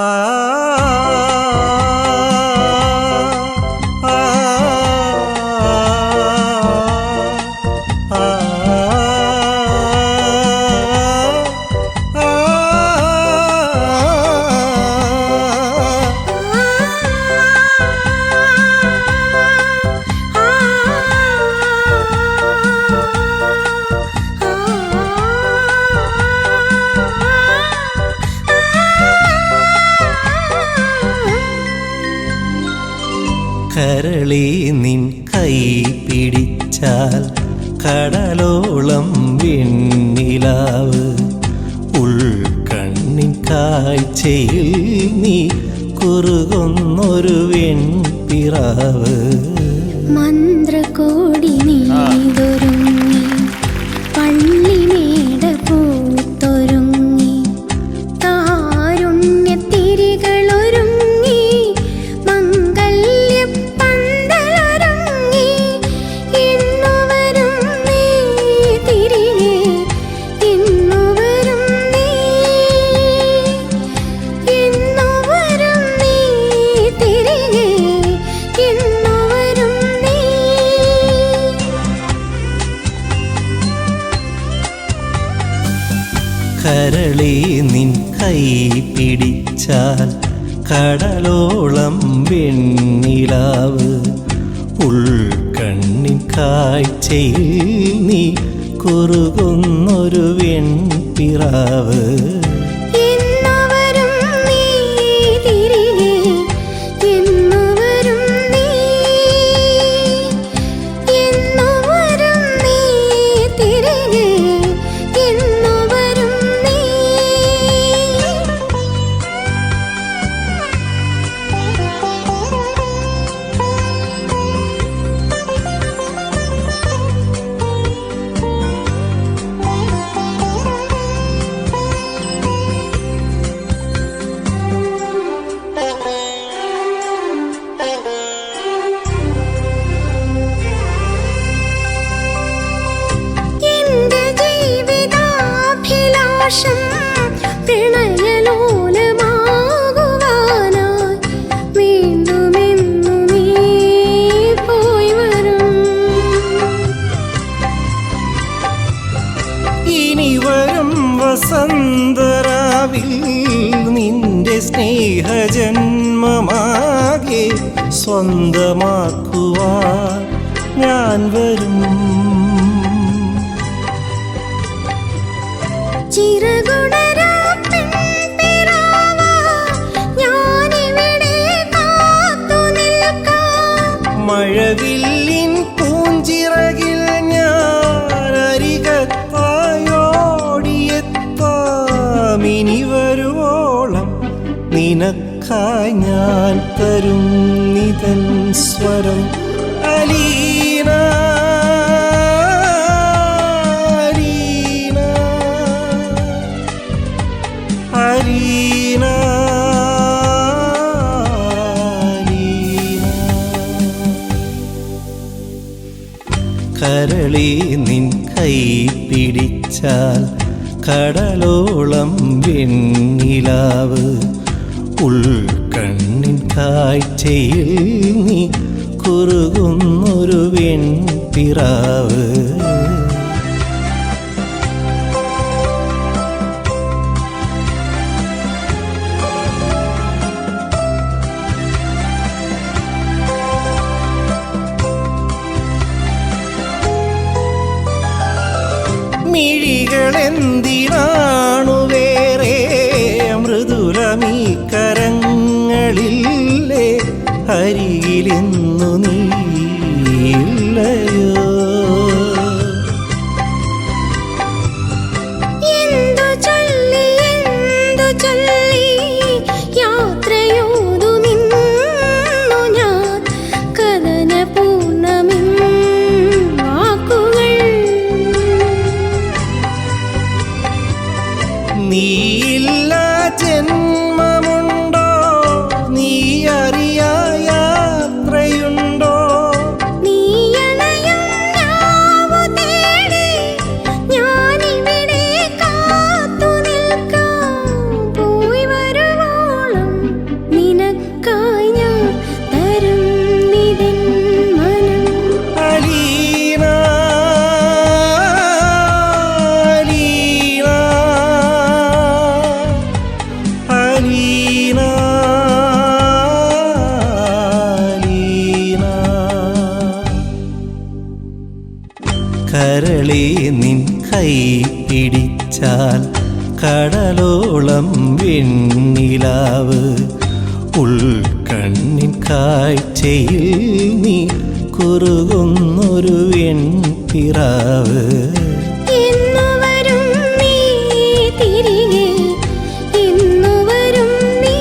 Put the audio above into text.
Ah. കരളി നിൻ കൈ പിടിച്ചാൽ കടലോളം വെണ്ണിലാവ്. ഉൾക്കണ്ണിൻ കാഴ്ചയിൽ നീ കുറുകൊന്നൊരു വെൺപിറാവ്. മന്ത്രകോടി കരളി നിൻ കൈ പിടിച്ചാൽ കടലോളം വെണ്ണിലാവ് ഉൾക്കണ്ണിൻ കാഴ്ചയിൽ നീ കുറുകുന്നൊരു വെൺപിറാവ്. സ്നേഹജന്മമാകെ സ്വന്തമാക്കുവാൻ ഞാൻ വരും. ചിറകുണരാ നിനക്കായി ഞാൻ തരും നിതൻ സ്വരം. അലീന അലീന. കരളി നിൻ കൈ പിടിച്ചാൽ കടലോളം വെണ്ണിലാവ് ഉൾക്കണ്ണിൻ കാഴ്ചയിൽ നീ കുറുകുന്നൊരു വെൺപിറാവ്. മിഴികളെന്തിനാണു അരികിലെന്നു നീല്ലയോ എന്തു കൈ പിടിച്ചാൽ കടലോളം വെണ്ണിലാവ്. ഉൾക്കണ്ണിൻ കാഴ്ചയിൽ നീ കുറുകുന്നൊരു വെൺപിറാവ്. തിരികെ ഇന്നു വരും നീ.